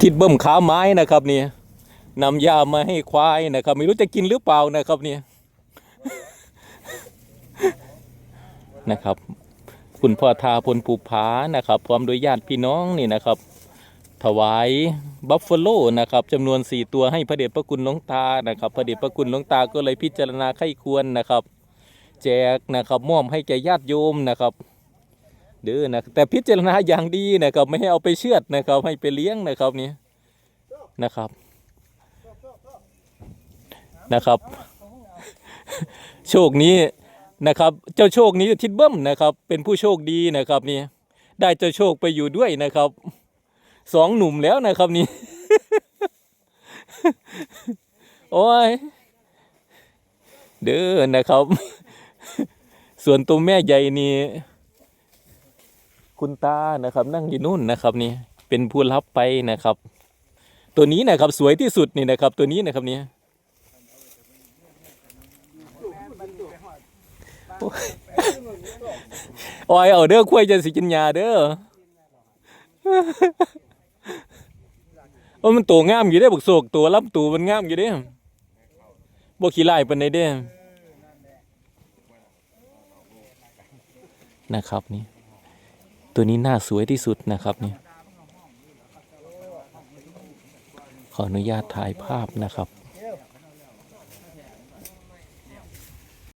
ทิดเบิ่มขาไม้นะครับเนี่ยนำยามาให้ควายนะครับ ไม่รู้จะกินหรือเปล่านะครับเนี่ยนะครับ คุณพ่อทาพลภูผานะครับ พร้อมโดยญาติพี่น้องนี่นะครับ ถวายบัฟเฟโลนะครับจำนวน 4 ตัวให้พระเดชพระคุณหลวงตานะครับพระเดชพระคุณหลวงตาก็เลยพิจารณาไข้ควรนะครับ แจกนะครับมอบให้แก่ญาติโยมนะครับ เด้อนะแต่พิจารณาอย่างดีนะครับไม่ให้เอาไปเชือดนะครับให้ไปเลี้ยงนะครับนี่นะครับนะครับ โชคนี้นะครับ เจ้าโชคนี้ทิดเบิ้มนะครับ เป็นผู้โชคดีนะครับนี่ได้เจ้าโชคไปอยู่ด้วยนะครับสองหนุ่มแล้วนะครับนี่โอ้ยเด้อนะครับ ส่วนตัวแม่ใหญ่นี่ คุณตานะครับ นั่งอยู่นู่นนะครับนี่เป็นผู้รับไปนะครับ ตัวนี้นะครับสวยที่สุดนี่นะครับ ตัวนี้นะครับนี่โอ้ยโอ้ยเอาเด้อคุยจะสิกินยาเด้อโอ้มันตัวงามอยู่เด้บกโศกตัวลำตัวมันงามอยู่เด้บ่ขี้ไลายปานใดเด้นะครับนี่ ตัวนี้หน้าสวยที่สุดนะครับนี่ขออนุญาตถ่ายภาพนะครับ